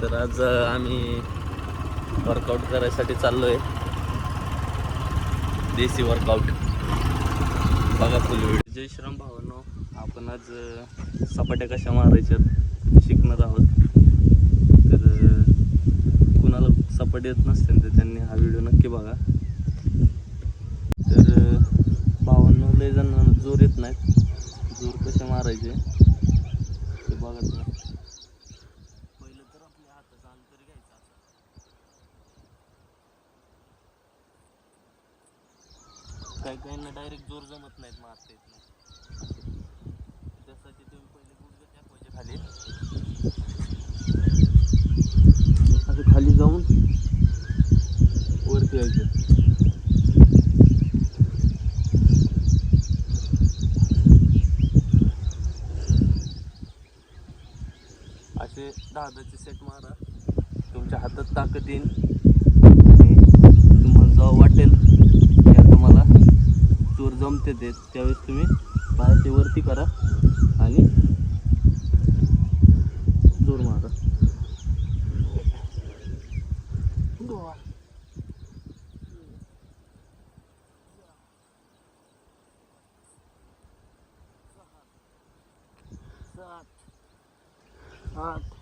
तर आज आम्ही वर्कआउट करायसाठी चाललोय. देसी वर्कआउट बघा फुल व्हिडिओ जय श्रम भावांनो आपण आज सपाट्या कशा मारायच्यात शिकणार आहोत. तर कुणाला सपाट येत नसतील तर त्यांनी हा व्हिडिओ नक्की बघा. तर भावांना भावांनो लय जण जोर येत नाहीत. जोर कसे मारायचे? बघा तुम्ही पहिलं तर आपल्या हाताचा अंतर घ्यायचा काही काहींना डायरेक्ट जोर जमत नाहीत मारता येत नाही त्यासाठी तुम्ही पहिले गुडघे टाकवायचे खाली असं खाली जाऊन वरती यायचं दादाचे सेट मारा. तुमच्या हातात ताकद येईल आणि तुम्हाला जेव्हा वाटेल. त्या तुम्हाला चोर जमते ते. त्यावेळेस तुम्ही पायाची वरती करा आणि जोर मारा. सात. आठ.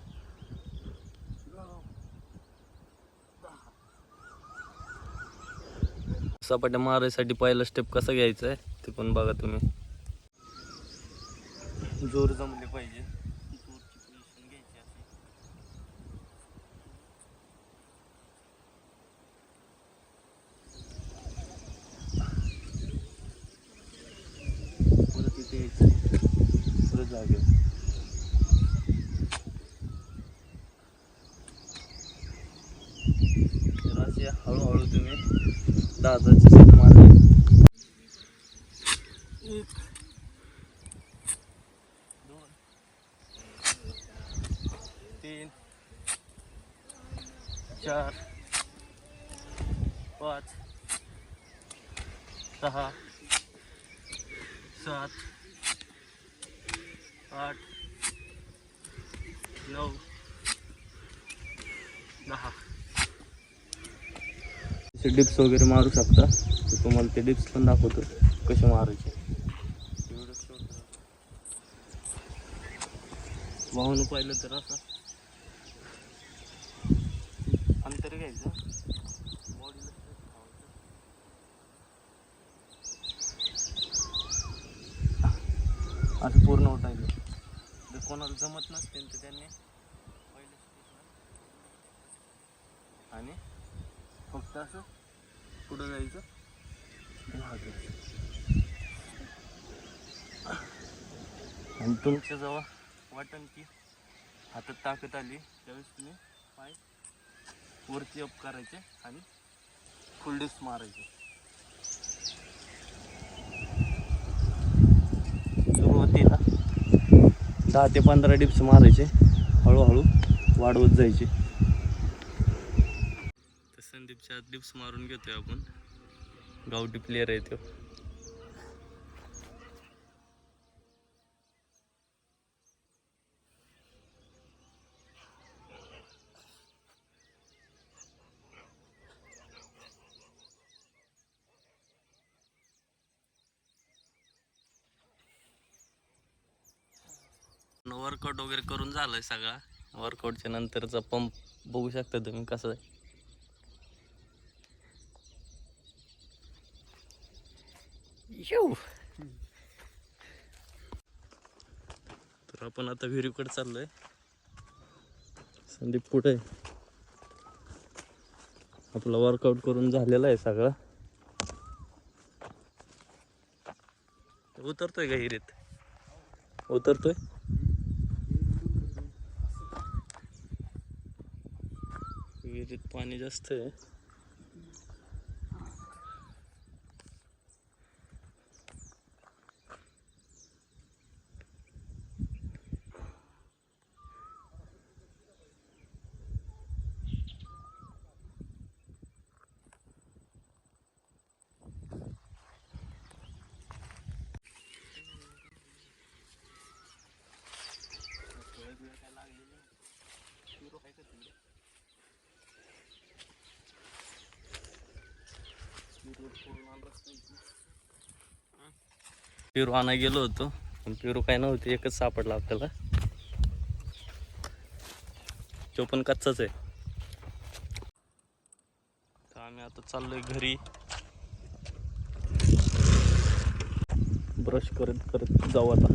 सपाट्या मारायसाठी पहिला स्टेप कसा घ्यायचा आहे ते पण बघा तुम्ही. जोर जमले पाहिजे. जोरची पोझिशन घ्यायची अशी परत इथे यायचं. परत जागे तर असे हळूहळू तुम्ही दादाचे दहाचे सेट मारले. एक दोन तीन चार पाच सहा सात आठ नऊ दहा ते डिप्स वगैरे मारू शकता. तर तुम्हाला ते डिप्स पण दाखवतो कसे मारायचे. वाहून पाहिलं तर असं अंतर घ्यायचं. असं पूर्ण उठायचं. जर कोणाला जमत नसतील तर त्यांनी पहिले आणि फक्त असं कुठं जायचं? आणि आणि तुमच्या जवळ वाटण की हातात ताकद आली त्यावेळेस तुम्ही पाय वरती अप करायचे आणि फुल डिस्क मारायचे. सुरुवातीला दहा ते पंधरा डिप्स मारायचे हळूहळू वाढवत जायचे. आत डिप्स मारून घेतोय आपण. गावठी प्लेअर आहे तो. वर्कआउट वगैरे करून झालंय सगळा. वर्कआउटच्या नंतरचा पंप बघू शकता तुम्ही कसं आहे. येऊ. तर आपण आता विहिरीकडे चाललोय. संदीप कुठे आपला वर्कआउट करून झालेला आहे सगळा. उतरतोय का हिरीत उतरतोय? विहिरीत पाणी जास्त आहे. पेरू आणा गेलो होतो पण पेरू काय नव्हते एकच सापडला आपल्याला. तो पण कच्चाच आहे. तर आम्ही आता चाललोय घरी. ब्रश करत करत जाऊ आता.